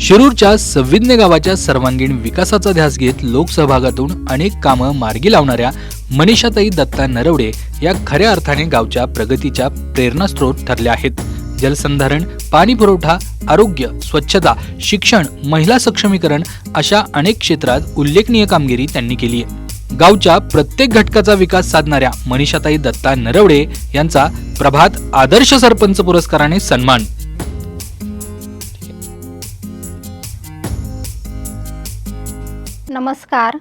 शिरूरच्या सविज्ञ गावाच्या सर्वांगीण विकासाचा ध्यास घेत लोकसहभागातून अनेक कामं मार्गी लावणाऱ्या मनीषाताई दत्ता नरवडे या खऱ्या अर्थाने गावच्या प्रगतीच्या प्रेरणास्त्रोत ठरल्या आहेत. जलसंधारण पाणी पुरवठा आरोग्य स्वच्छता शिक्षण महिला सक्षमीकरण अशा अनेक क्षेत्रात उल्लेखनीय कामगिरी त्यांनी केली आहे. गावच्या प्रत्येक घटकाचा विकास साधणाऱ्या मनीषाताई दत्ता नरवडे यांचा प्रभात आदर्श सरपंच पुरस्काराने सन्मान नमस्कार.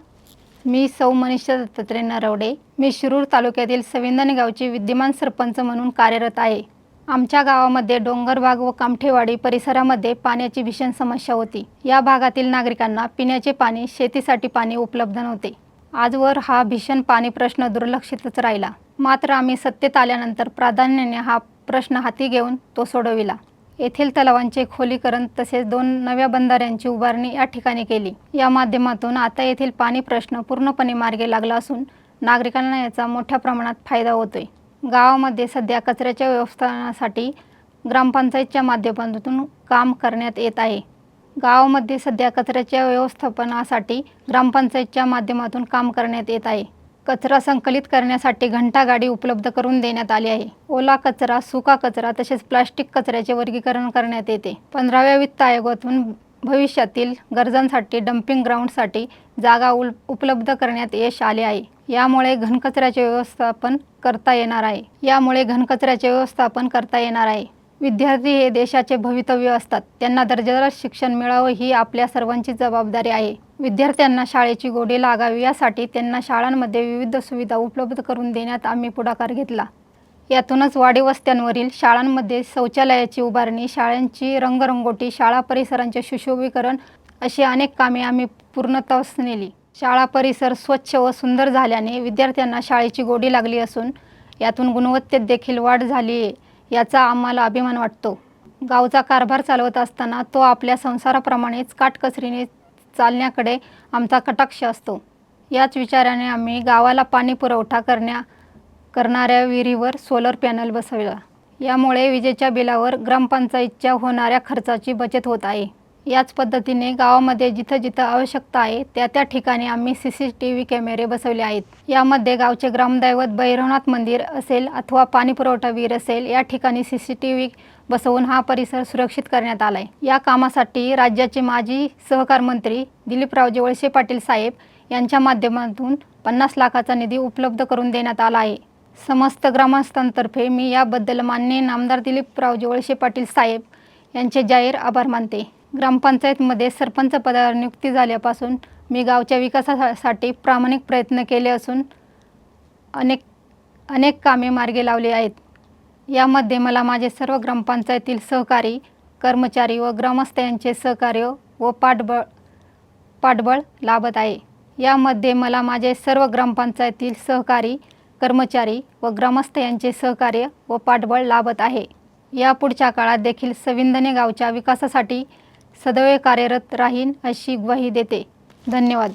मी सौ मनीषा दत्तात्रय नरवडे. मी शिरूर तालुक्यातील सविंदने गावची विद्यमान सरपंच म्हणून कार्यरत आहे. आमच्या गावामध्ये डोंगरबाग व कामठेवाडी परिसरामध्ये पाण्याची भीषण समस्या होती. या भागातील नागरिकांना पिण्याचे पाणी शेतीसाठी पाणी उपलब्ध नव्हते. आजवर हा भीषण पाणी प्रश्न दुर्लक्षितच राहिला. मात्र आम्ही सत्तेत आल्यानंतर प्राधान्याने हा प्रश्न हाती घेऊन तो सोडविला. येथील तलावांचे खोलीकरण तसेच दोन नव्या बंधाऱ्यांची उभारणी या ठिकाणी केली. या माध्यमातून आता येथील पाणी प्रश्न पूर्णपणे मार्गे लागला असून नागरिकांना याचा मोठ्या प्रमाणात फायदा होतोय. गावामध्ये सध्या कचऱ्याच्या व्यवस्थापनासाठी ग्रामपंचायतच्या माध्यमातून काम करण्यात येत आहे. गावामध्ये सध्या कचऱ्याच्या व्यवस्थापनासाठी ग्रामपंचायतच्या माध्यमातून काम करण्यात येत आहे. कचरा संकलित करण्यासाठी घंटागाडी उपलब्ध करून देण्यात आली आहे. ओला कचरा सुका कचरा तसेच प्लास्टिक कचऱ्याचे वर्गीकरण करण्यात येते. पंधराव्या वित्त आयोगातून भविष्यातील गरजांसाठी डम्पिंग ग्राउंडसाठी जागा उल उपलब्ध करण्यात यश आले आहे. यामुळे घनकचऱ्याचे व्यवस्थापन करता येणार आहे. यामुळे घनकचऱ्याचे व्यवस्थापन करता येणार आहे. विद्यार्थी हे देशाचे भवितव्य असतात. त्यांना दर्जेदार शिक्षण मिळावं ही आपल्या सर्वांची जबाबदारी आहे. विद्यार्थ्यांना शाळेची गोडी लागावी यासाठी त्यांना शाळांमध्ये विविध सुविधा उपलब्ध करून देण्यात आम्ही पुढाकार घेतला. यातूनच वाडीवस्त्यांवरील शाळांमध्ये शौचालयाची उभारणी शाळांची रंगरंगोटी शाळा परिसरांचे सुशोभीकरण अशी अनेक कामे आम्ही पूर्णत्वास नेली. शाळा परिसर स्वच्छ व सुंदर झाल्याने विद्यार्थ्यांना शाळेची गोडी लागली असून यातून गुणवत्तेत देखील वाढ झाली आहे. याचा आम्हाला अभिमान वाटतो. गावचा कारभार चालवत असताना तो आपल्या संसाराप्रमाणेच काटकसरीने चालण्याकडे आमचा कटाक्ष असतो. याच विचाराने आम्ही गावाला पाणी पुरवठा करण्या करणाऱ्या विहिरीवर सोलर पॅनल बसवला. यामुळे विजेच्या बिलावर ग्रामपंचायतच्या होणाऱ्या खर्चाची बचत होत आहे. याच पद्धतीने गावामध्ये जिथं जिथं आवश्यकता आहे त्या त्या ठिकाणी आम्ही सी सी टी व्ही कॅमेरे बसवले आहेत. यामध्ये गावचे ग्रामदैवत भैरवनाथ मंदिर असेल अथवा पाणी पुरवठा असेल या ठिकाणी सी सी टी व्ही बसवून हा परिसर सुरक्षित करण्यात आला आहे या कामासाठी राज्याचे माजी सहकार मंत्री दिलीपरावजी वळसे पाटील साहेब यांच्या माध्यमातून पन्नास लाखाचा निधी उपलब्ध करून देण्यात आला आहे. समस्त ग्रामस्थांतर्फे मी याबद्दल मान्य नामदार दिलीपरावजी वळसे पाटील साहेब यांचे जाहीर आभार मानते. ग्रामपंचायतमध्ये सरपंच पदावर नियुक्ती झाल्यापासून मी गावच्या विकासासाठी प्रामाणिक प्रयत्न केले असून अनेक अनेक कामे मार्गे लावली आहेत. यामध्ये मला माझे सर्व ग्रामपंचायतील सहकारी कर्मचारी व ग्रामस्थ यांचे सहकार्य व पाठबळ पाठबळ लाभत आहे. यामध्ये मला माझे सर्व ग्रामपंचायतील सहकारी कर्मचारी व ग्रामस्थ यांचे सहकार्य व पाठबळ लाभत आहे. या पुढच्या काळात देखील सविंदने गावच्या विकासासाठी सदैव कार्यरत राहीन अशी ग्वाही देते. धन्यवाद.